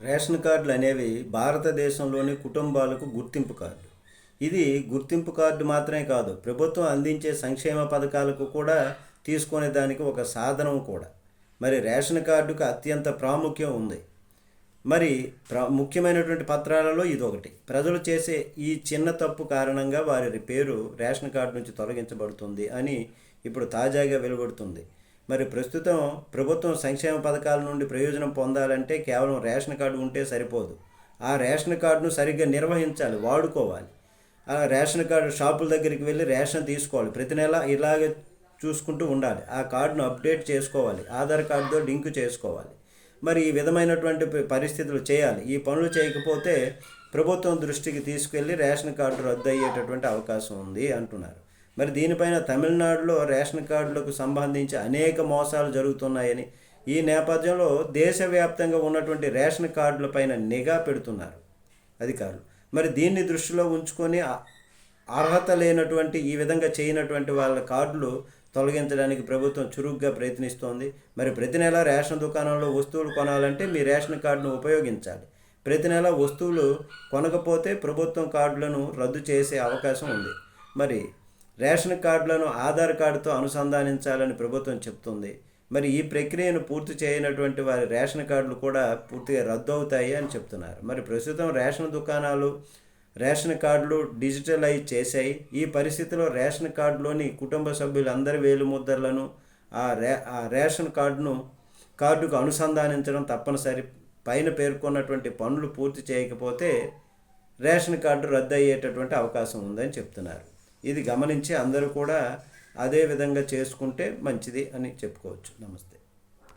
Ration కార్డులు అనేవి భారతదేశంలోని కుటుంబాలకు గుర్తింపు కార్డు. ఇది గుర్తింపు కార్డు మాత్రమే కాదు ప్రభుత్వం అందించే సంక్షేమ పథకాలకు కూడా తీసుకునే దానికి ఒక సాధనం కూడా. మరి రేషన్ కార్డుకు అత్యంత ప్రాముఖ్యం ఉంది. మరి ప్ర ముఖ్యమైనటువంటి పత్రాలలో ఇది ఒకటి ప్రజలు చేసే ఈ చిన్న తప్పు కారణంగా వారి పేరు రేషన్ కార్డు నుంచి తొలగించబడుతుంది అని ఇప్పుడు తాజాగా వెలువడుతుంది. మరి ప్రస్తుతం ప్రభుత్వం సంక్షేమ పథకాల నుండి ప్రయోజనం పొందాలంటే కేవలం రేషన్ కార్డు ఉంటే సరిపోదు. ఆ రేషన్ కార్డును సరిగ్గా నిర్వహించాలి వాడుకోవాలి. ఆ రేషన్ కార్డు షాపుల దగ్గరికి వెళ్ళి రేషన్ తీసుకోవాలి. ప్రతి నెల ఇలాగే చూసుకుంటూ ఉండాలి. ఆ కార్డును అప్డేట్ చేసుకోవాలి. ఆధార్ కార్డుతో లింక్ చేసుకోవాలి. మరి ఈ విధమైనటువంటి పరిస్థితులు చేయాలి. ఈ పనులు చేయకపోతే ప్రభుత్వం దృష్టికి తీసుకెళ్ళి రేషన్ కార్డు రద్దు అయ్యేటటువంటి అవకాశం ఉంది అంటున్నారు. మరి దీనిపైన తమిళనాడులో రేషన్ కార్డులకు సంబంధించి అనేక మోసాలు జరుగుతున్నాయని ఈ నేపథ్యంలో దేశవ్యాప్తంగా ఉన్నటువంటి రేషన్ కార్డులపైన నిఘా పెడుతున్నారు అధికారులు. మరి దీన్ని దృష్టిలో ఉంచుకొని అర్హత లేనటువంటి ఈ విధంగా చేయనటువంటి వాళ్ళ కార్డులు తొలగించడానికి ప్రభుత్వం చురుగ్గా ప్రయత్నిస్తోంది. మరి ప్రతి నెల రేషన్ దుకాణంలో వస్తువులు కొనాలంటే మీ రేషన్ కార్డును ఉపయోగించాలి. ప్రతి నెల వస్తువులు కొనకపోతే ప్రభుత్వం కార్డులను రద్దు చేసే అవకాశం ఉంది. మరి రేషన్ కార్డులను ఆధార్ కార్డుతో అనుసంధానించాలని ప్రభుత్వం చెప్తుంది. మరి ఈ ప్రక్రియను పూర్తి చేయనటువంటి వారి రేషన్ కార్డులు కూడా పూర్తిగా రద్దు అవుతాయి అని చెప్తున్నారు. మరి ప్రస్తుతం రేషన్ దుకాణాలు రేషన్ కార్డులు డిజిటలైజ్ చేశాయి. ఈ పరిస్థితిలో రేషన్ కార్డులోని కుటుంబ సభ్యులందరి వేలు ముద్రలను ఆ రే ఆ రేషన్ కార్డును కార్డుకు అనుసంధానించడం తప్పనిసరి. పైన పేర్కొన్నటువంటి పనులు పూర్తి చేయకపోతే రేషన్ కార్డు రద్దు అయ్యేటటువంటి అవకాశం ఉందని చెప్తున్నారు. ఇది గమనించి అందరూ కూడా అదే విధంగా చేసుకుంటే మంచిది అని చెప్పుకోవచ్చు. నమస్తే.